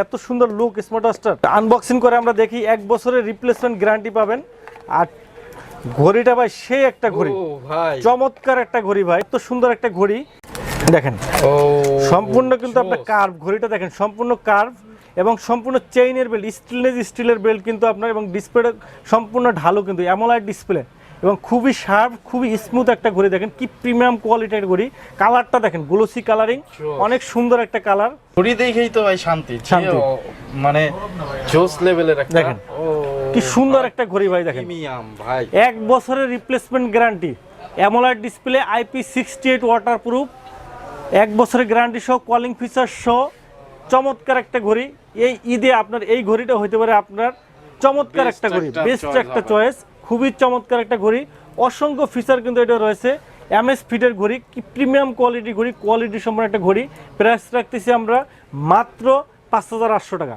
এত সুন্দর look smart ওয়াচটার unboxing করে আমরা দেখি এক বছরের রিপ্লেসমেন্ট গ্যারান্টি পাবেন। আর ঘড়িটা ভাই সেই একটা ঘড়ি। চমৎকার একটা ঘড়ি ভাই এত সুন্দর একটা ঘড়ি। দেখেন ও সম্পূর্ণ কিন্তু আপনার কার্ভ ঘড়িটা দেখেন সম্পূর্ণ কার্ভ এবং সম্পূর্ণ চেইনের বেল্ট স্টেনলেস স্টিলের বেল্ট কিন্তু আপনার এবং ডিসপ্লেটা সম্পূর্ণ ঢালু কিন্তু অ্যামোলাইট ডিসপ্লে এবং খুবই শার্প খুবই স্মুথ একটা ঘড়ি দেখেন। কি প্রিমিয়াম কোয়ালিটির ঘড়ি। কালারটা দেখেন গ্লোসি কালারিং অনেক সুন্দর একটা কালার ঘড়ি দেখেই তো ভাই শান্তি। শান্তি। মানে জোস লেভেলের একটা দেখেন। ও কি সুন্দর একটা ঘড়ি ভাই দেখেন। প্রিমিয়াম ভাই। এক বছরের replacement guarantee AMOLED display IP sixty eight waterproof এক বছরের গ্যারান্টি সহ কলিং ফিচার সহ চমৎকার একটা ঘড়ি। এই ঈদে আপনার এই ঘড়িটা হইতে পারে আপনার চমৎকার Best একটা ঘড়ি। একটা বেস্ট choice একটা হবে। চয়েস খুবই চমৎকার একটা ঘড়ি। অসংখ্য ফিচার কিন্তু এটা রয়েছে। এমএস ফিটের ঘড়ি, কি প্রিমিয়াম কোয়ালিটি ঘড়ি কোয়ালিটি সম্পন্ন একটা ঘড়ি। প্রাইস রাখতেছি আমরা মাত্র পাঁচ হাজার আটশো টাকা।